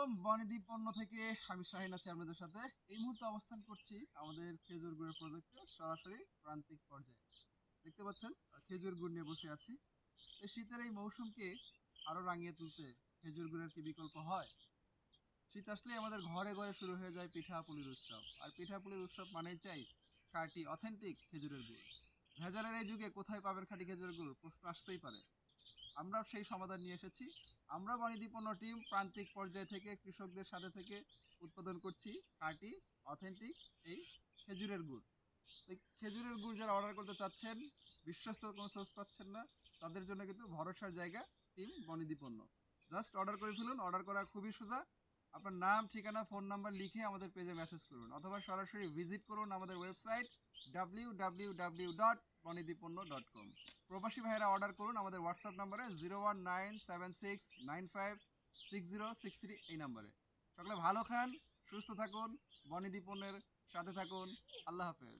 পণ্য থেকে আমি শাহিন আছি আপনাদের সাথে। এই মুহূর্তে অবস্থান করছি আমাদের খেজুর গুড়ের সরাসরি প্রান্তিক পর্যায়ে। দেখতে পাচ্ছেন খেজুর গুড় নিয়ে বসে আছি। এই শীতের এই মৌসুমকে আরও রাঙিয়ে তুলতে খেজুর গুড়ের কি বিকল্প হয়? শীত আসলেই আমাদের ঘরে ঘরে শুরু হয়ে যায় পিঠা পুলির উৎসব। আর পিঠা পুলির উৎসব মানেই চাই খাঁটি অথেন্টিক খেজুরের গুড়। ভেজালের এই যুগে কোথায় পাবেন খাঁটি খেজুরের গুড়? প্রশ্ন আসতেই পারে। আমরা সেই সমাধান নিয়ে এসেছি। আমরা বাণিজ্যপণ্য টিম প্রান্তিক পর্যায় থেকে কৃষকদের সাথে থেকে উৎপাদন করছি। খাঁটি অথেন্টিক এই খেজুরের গুড়। এই খেজুরের গুড় যারা অর্ডার করতে চাচ্ছেন, বিশ্বস্ত কোনো সোর্স পাচ্ছেন না, তাদের জন্য কিন্তু ভরসার জায়গা টিম বনিদিপণ্য জাস্ট অর্ডার করে ফেলুন অর্ডার করা খুবই সোজা। আপনার নাম, ঠিকানা ফোন নাম্বার লিখে আমাদের পেজে মেসেজ করুন, অথবা সরাসরি ভিজিট করুন আমাদের website W W W dot বনিদিপণ্য dot com প্রবাসী ভাইয়েরা অর্ডার করুন আমাদের হোয়াটসঅ্যাপ নাম্বারে zero one nine seven six nine five six zero six three এই নাম্বারে। সকলে ভালো খান, সুস্থ থাকুন বনিদি পণ্যের সাথে থাকুন। আল্লাহ হাফেজ।